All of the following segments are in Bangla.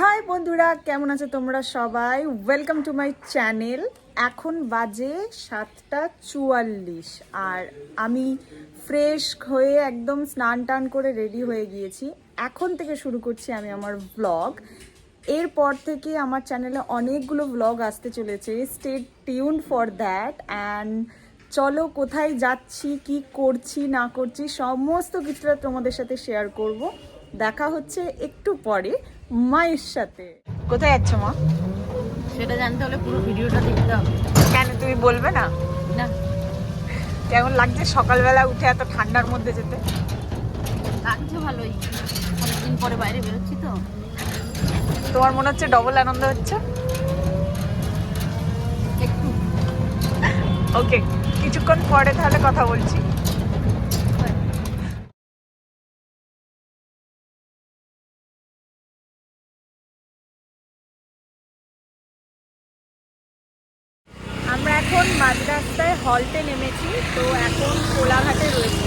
হাই বন্ধুরা, কেমন আছো তোমরা সবাই? ওয়েলকাম টু মাই চ্যানেল এখন বাজে সাতটা চুয়াল্লিশ আর আমি ফ্রেশ হয়ে একদম স্নান টান করে রেডি হয়ে গিয়েছি। এখন থেকে শুরু করছি আমি আমার ব্লগ এরপর থেকে আমার চ্যানেলে অনেকগুলো ব্লগ আসতে চলেছে। Stay tuned for that and চলো কোথায় যাচ্ছি, কি করছি, না করছি, সমস্ত কিছুটা তোমাদের সাথে শেয়ার করব। দেখা হচ্ছে একটু পরে। মায়ের সাথে। কোথায় যাচ্ছ মা? সেটা জানতে হলে পুরো ভিডিওটা দেখতে হবে। কেন তুমি বলবে না? না। কেমন লাগছে সকালবেলা উঠে এত ঠান্ডার মধ্যে যেতে? লাগছে ভালোই। অনেকদিন পরে বাইরে বেরোচ্ছি তো। তোমার মনে হচ্ছে ডবল আনন্দ হচ্ছে? একটু। ওকে কিছুক্ষণ পরে তাহলে কথা বলছি। এখন মাঝ রাস্তায় হল্টে নেমেছি, তো এখন কোলাঘাটে রয়েছি।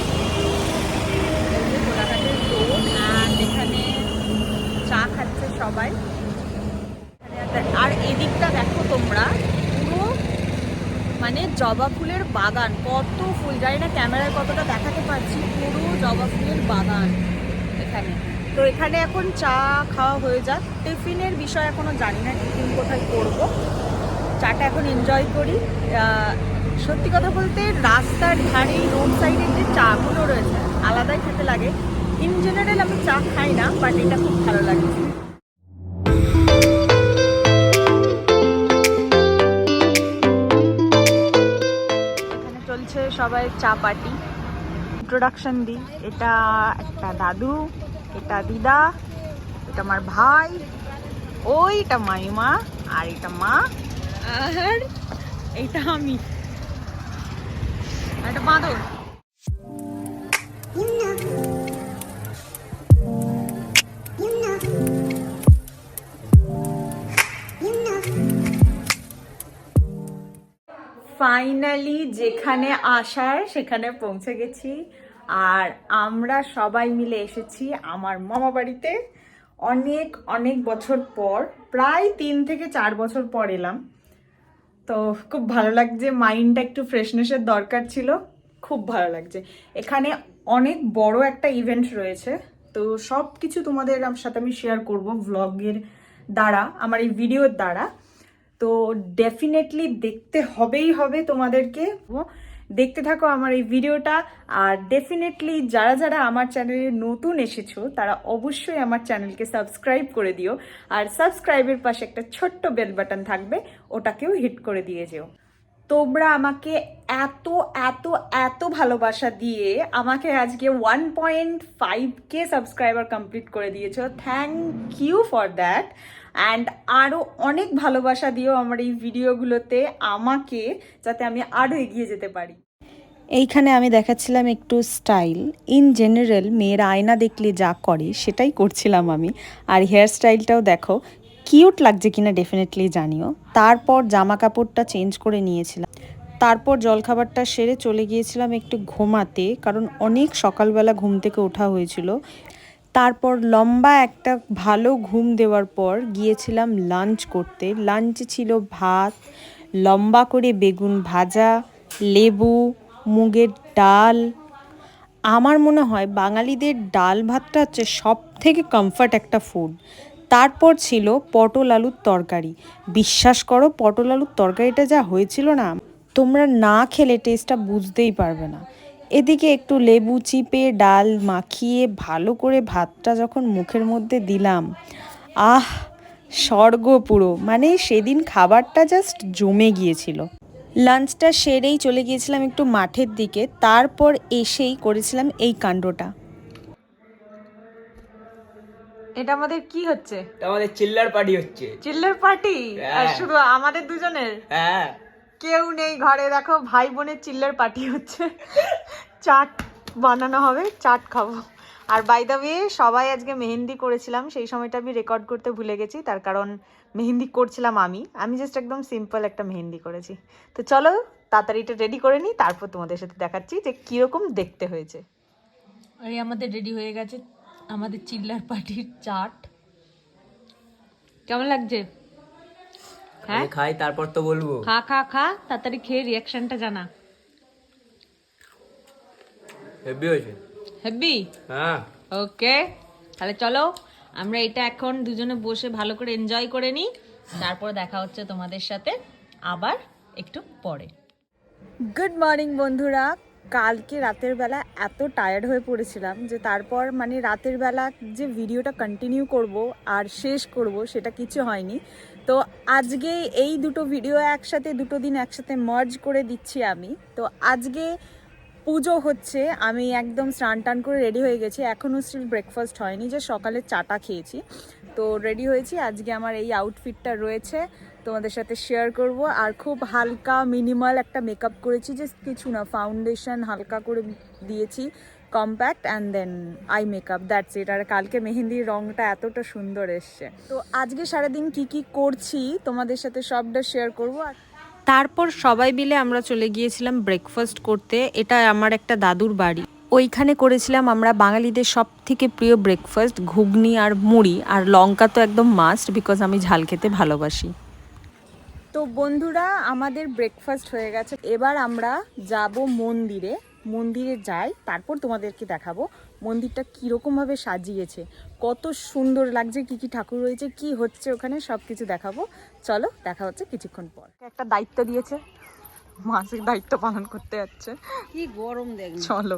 কোলাঘাটের রোড আর এখানে চা খাচ্ছে সবাই। আর এদিকটা দেখো তোমরা, পুরো মানে জবা ফুলের বাগান, কত ফুল, জানি না ক্যামেরায় কতটা দেখাতে পারছি, পুরো জবা ফুলের বাগান এখানে। তো এখানে এখন চা খাওয়া হয়ে যাক। টিফিনের বিষয় এখনও জানি না, টিফিন কোথায় করব। চাটা এখন এনজয় করি। সত্যি কথা বলতে রাস্তার ধারে রোড সাইডের যে চাগুলো রয়েছে, আলাদাই খেতে লাগে। ইন জেনারেল আমি চা খাই না বাট এটা খুব ভালো লাগে। চলছে সবাই চা পার্টি ইন্ট্রোডাকশন দিই। এটা একটা দাদু, এটা দিদা, এটা আমার ভাই, ওইটা মাইমা, আর এটা মা। আর এইটা আমি। এটা বাঁদর। ফাইনালি যেখানে আসার, সেখানে পৌঁছে গেছি। আর আমরা সবাই মিলে এসেছি আমার মামা বাড়িতে। অনেক অনেক বছর পর, প্রায় তিন থেকে চার বছর পর এলাম। তো খুব ভালো লাগছে। মাইন্ডটা একটু ফ্রেশনেসের দরকার ছিল। খুব ভালো লাগছে। এখানে অনেক বড় একটা ইভেন্ট রয়েছে। তো সব কিছু তোমাদের সাথে আমি শেয়ার করব ব্লগের দ্বারা, আমার এই ভিডিওর দ্বারা। তো ডেফিনেটলি দেখতে হবেই হবে তোমাদেরকে। দেখতে থাকো আমার এই ভিডিওটা। আর ডেফিনেটলি যারা যারা আমার চ্যানেলে নতুন এসেছ, তারা অবশ্যই আমার চ্যানেলকে সাবস্ক্রাইব করে দিও। আর সাবস্ক্রাইবের পাশে একটা ছোট্ট বেল বাটন থাকবে, ওটাকেও হিট করে দিয়ে যেও। তোমরা আমাকে এত এত এত ভালোবাসা দিয়ে আমাকে আজকে one point five K subscriber complete করে দিয়েছ। Thank you for that and আরও অনেক ভালোবাসা দিও আমার এই ভিডিওগুলোতে আমাকে, যাতে আমি আরও এগিয়ে যেতে পারি। এইখানে আমি দেখাচ্ছিলাম একটু স্টাইল। ইন জেনারেল মেয়েরা আয়না দেখলে যা করে, সেটাই করছিলাম আমি। আর হেয়ার স্টাইলটাও দেখো কিউট লাগছে কিনা ডেফিনেটলি জানিও। তারপর জামা কাপড়টা চেঞ্জ করে নিয়েছিলাম। তারপর জলখাবারটা সেরে চলে গিয়েছিলাম একটু ঘুমাতে, কারণ অনেক সকালবেলা ঘুম থেকে ওঠা হয়েছিল। তারপর লম্বা একটা ভালো ঘুম দেওয়ার পর গিয়েছিলাম লাঞ্চ করতে। লাঞ্চে ছিল ভাত, লম্বা করে বেগুন ভাজা, লেবু, মুগের ডাল। আমার মনে হয় বাঙালিদের ডাল ভাতটা হচ্ছে সব থেকে কমফর্ট একটা ফুড তারপর ছিল পটল আলুর তরকারি। বিশ্বাস করো, পটল আলুর তরকারিটা যা হয়েছিল না, তোমরা না খেলে টেস্টটা বুঝতেই পারবে না। এদিকে একটু লেবু চিপে ডাল মাখিয়ে ভালো করে ভাতটা যখন মুখের মধ্যে দিলাম আহ স্বর্গ পুরো। মানে সেদিন খাবারটা জাস্ট জমে গিয়েছিল। লাঞ্চটা সেরেই চলে গিয়েছিলাম একটু মাঠের দিকে তারপর এসেই করেছিলাম এই কাণ্ডটা। এটা আমাদের কি হচ্ছে? আমাদের চিল্লার পার্টি হচ্ছে। চিল্লার পার্টি? হ্যাঁ। শুধু আমাদের দুজনের? হ্যাঁ। কেউ নেই ঘরে। দেখো, ভাই বোনের চিল্লার পার্টি হচ্ছে। চাট বানানো হবে, চাট খাব। আর বাই দ্য ওয়ে সবাই আজকে মেহেন্দি করেছিলাম, সেই সময়টা আমি রেকর্ড করতে ভুলে গেছি, তার কারণ মেহেন্দি করছিলাম আমি। আমি জাস্ট একদম সিম্পল একটা মেহেন্দি করেছি। তো চলো তাড়াতাড়িটা রেডি করে নিই, তারপর তোমাদের সাথে দেখাচ্ছি যে কীরকম দেখতে হয়েছে। এই আমাদের রেডি হয়ে গেছে আমাদের চিল্লার পার্টির চাট। কেমন লাগছে? হ্যাঁ? খাই তারপর তো বলব। খা খা খা তাড়াতাড়ি খেয়ে রিয়াকশনটা জানা। হেভি হয়েছে। হেব্বি হ্যাঁ। ওকে তাহলে চলো আমরা এটা এখন দুজনে বসে ভালো করে এনজয় করে নিই। তারপর দেখা হচ্ছে তোমাদের সাথে আবার একটু পরে। গুড মর্নিং বন্ধুরা কালকে রাতের বেলা এত টায়ার্ড হয়ে পড়েছিলাম যে তারপর মানে রাতের বেলা যে ভিডিওটা কন্টিনিউ করব আর শেষ করব সেটা কিছু হয়নি। তো আজকে এই দুটো ভিডিও একসাথে, দুটো দিন একসাথে মার্জ করে দিচ্ছি আমি। তো আজকে পুজো হচ্ছে, আমি একদম স্নান টান করে রেডি হয়ে গেছি। এখনও স্টিল ব্রেকফাস্ট হয়নি যে সকালে চাটা খেয়েছি। তো রেডি হয়েছি, আজকে আমার এই আউটফিটটা রয়েছে, তোমাদের সাথে শেয়ার করব। আর খুব হালকা মিনিমাল একটা মেকআপ করেছি যে কিছু না ফাউন্ডেশন হালকা করে দিয়েছি। Compact and then eye makeup that's it আর কালকে মেহেন্দির রংটা এতটা সুন্দর এসছে। তো আজকে সারাদিন কি কি করছি তোমাদের সাথে সবটা শেয়ার করব। আর তারপর সবাই মিলে আমরা চলে গিয়েছিলাম ব্রেকফাস্ট করতে। এটা আমার একটা দাদুর বাড়ি। ওইখানে করেছিলাম আমরা বাঙালিদের সব থেকে প্রিয় ব্রেকফাস্ট ঘুগনি আর মুড়ি। আর লঙ্কা তো একদম মাস্ট বিকজ আমি ঝাল খেতে ভালোবাসি। তো বন্ধুরা আমাদের ব্রেকফাস্ট হয়ে গেছে। এবার আমরা যাব মন্দিরে। মন্দিরে যাই তারপর তোমাদেরকে দেখাবো মন্দিরটা কীরকমভাবে সাজিয়েছে কত সুন্দর লাগছে কি কি ঠাকুর রয়েছে কি হচ্ছে ওখানে সব কিছু দেখাবো। চলো দেখা হচ্ছে কিছুক্ষণ পর। একটা দায়িত্ব দিয়েছে মাসিক দায়িত্ব পালন করতে যাচ্ছে। কি গরম দেখ চলো।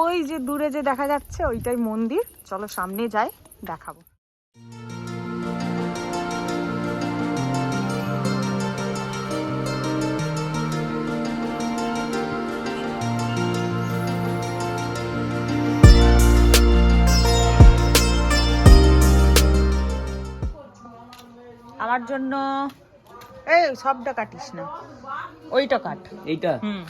ওই যে দূরে যে দেখা যাচ্ছে ওইটাই মন্দির। চলো সামনে যাই দেখাবো। আমার জন্য এই সবটা কাটিস না। ওইটা কাট। এইটা? হুম।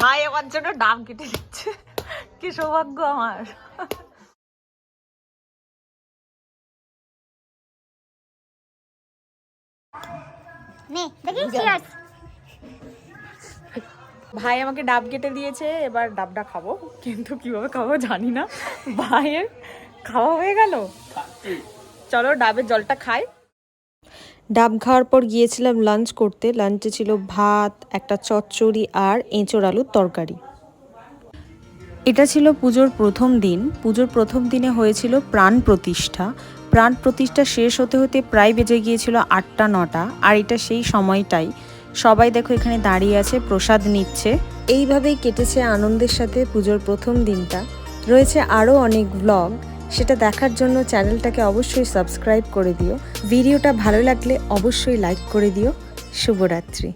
ভাই আমার জন্য ডাব কেটে দিচ্ছে। কি সৌভাগ্য আমার। ভাই আমাকে ডাব কেটে দিয়েছে, এবার ডাবটা খাব। কিন্তু কীভাবে খাব জানি না। ভাইয়ের খাওয়া হয়ে গেল। চলো ডাবের জলটা খাই। ডাব খাওয়ার পর গিয়েছিলাম লাঞ্চ করতে। লাঞ্চে ছিল ভাত, একটা চচ্চড়ি আর এঁচোড় আলুর তরকারি। এটা ছিল পুজোর প্রথম দিন। পুজোর প্রথম দিনে হয়েছিল প্রাণ প্রতিষ্ঠা। প্রাণ প্রতিষ্ঠা শেষ হতে হতে প্রায় বেজে গিয়েছিল আটটা, নটা। আর এটা সেই সময়টাই। সবাই দেখো এখানে দাঁড়িয়ে আছে, প্রসাদ নিচ্ছে। এইভাবেই কেটেছে আনন্দের সাথে পুজোর প্রথম দিনটা। রয়েছে আরও অনেক ব্লগ সেটা দেখার জন্য চ্যানেলটাকে অবশ্যই সাবস্ক্রাইব করে দিও। ভিডিওটা ভালো লাগলে অবশ্যই লাইক করে দিও। শুভরাত্রি।